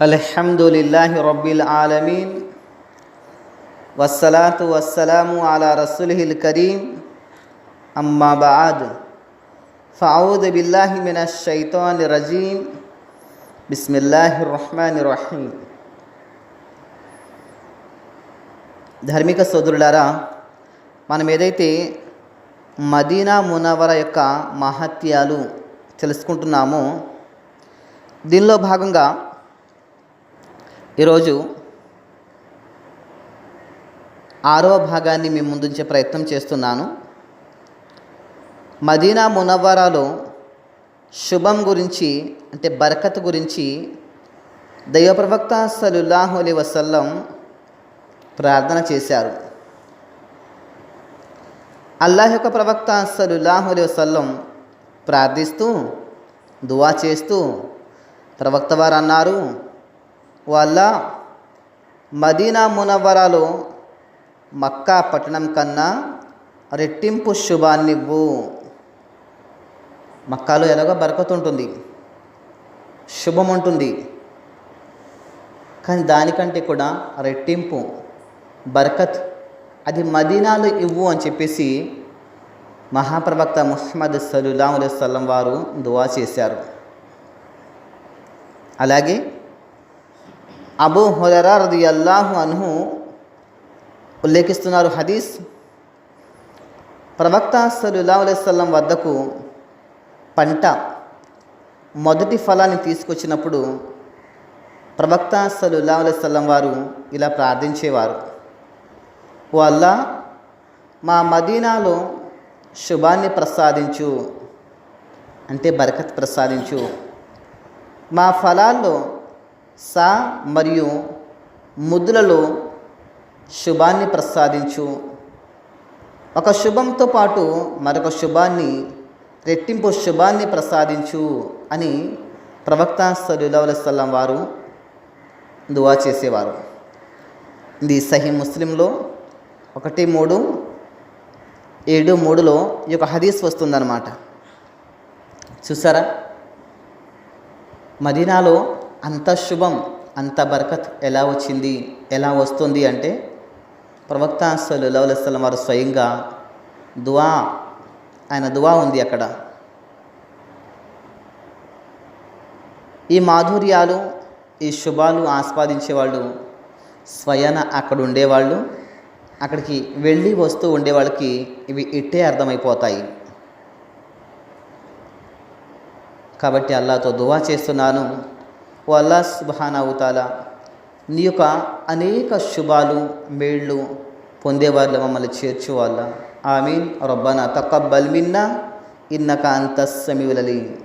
الحمد لله رب العالمين والصلاة والسلام على رسوله الكريم أما بعد فأعوذ بالله من الشيطان الرجيم بسم الله الرحمن الرحيم ధార్మిక సోదరులారా మనం ఏదైతే మదీనా మునవర యొక్క మహత్యాలు తెలుసుకుంటున్నామో దీనిలో భాగంగా ఈరోజు ఆరవ భాగాన్ని మీ ముందుంచే ప్రయత్నం చేస్తున్నాను. మదీనా మునవ్వరాలో శుభం గురించి అంటే బరకత్ గురించి దైవ ప్రవక్త సలుల్లాహు అలీ వసల్లం ప్రార్థన చేశారు. అల్లాహ్ యొక్క ప్రవక్త సలుల్లాహు అలీ వసల్లం ప్రార్థిస్తూ దువా చేస్తూ ప్రవక్త వారు అన్నారు వాళ్ళ మదీనా మునవరాలు మక్కా పట్టణం కన్నా రెట్టింపు శుభాన్నివ్వు మక్కాలో ఎలాగో బరకత్ ఉంటుంది శుభం ఉంటుంది. కానీ దానికంటే కూడా రెట్టింపు బరకత్ అది మదీనాలో ఇవ్వు అని చెప్పేసి మహాప్రవక్త ముహమ్మద్ సల్లాహు అలైవల్లం వారు దువా చేశారు. అలాగే అబూ హురరా రది అల్లాహు అన్హు ఉల్లేఖిస్తున్నారు హదీస్. ప్రవక్త సలుల్లా అలైస్లం వద్దకు పంట మొదటి ఫలాన్ని తీసుకొచ్చినప్పుడు ప్రవక్త సలుల్లా అలైస్లం వారు ఇలా ప్రార్థించేవారు. ఓ అల్లా మా మదీనాలో శుభాన్ని ప్రసాదించు అంటే బరకత్ ప్రసాదించు. మా ఫలాల్లో సా మరియు ముద్దులలో శుభాన్ని ప్రసాదించు. ఒక శుభంతో పాటు మరొక శుభాన్ని రెట్టింపు శుభాన్ని ప్రసాదించు అని ప్రవక్త సల్లాహుసల్లం వారు దువా చేసేవారు. ఇది సహీ ముస్లింలో ఒకటి మూడు ఏడు మూడులో ఈ యొక్క హదీస్ వస్తుందన్నమాట. చూసారా? మదీనాలో అంత శుభం అంత బరకత్ ఎలా వచ్చింది ఎలా వస్తుంది అంటే ప్రవక్త సల్లాహు అలైస్లం వారు స్వయంగా దువా ఆయన దువా ఉంది అక్కడ. ఈ మాధుర్యాలు ఈ శుభాలు ఆస్వాదించేవాళ్ళు స్వయన అక్కడ ఉండేవాళ్ళు అక్కడికి వెళ్ళి వస్తూ ఉండే వాళ్ళకి ఇవి ఇట్టే అర్థమైపోతాయి. కాబట్టి అల్లాతో దువా చేస్తున్నాను. ఓ అల్లా సుబానావుతాలా నీ యొక్క అనేక శుభాలు మేళ్ళు పొందేవాళ్ళు మమ్మల్ని చేర్చువాళ్ళ ఆమీన్. రబ్బనా తక్కబ్బల్ మిన్నా ఇన్నక అంత సమీవులలి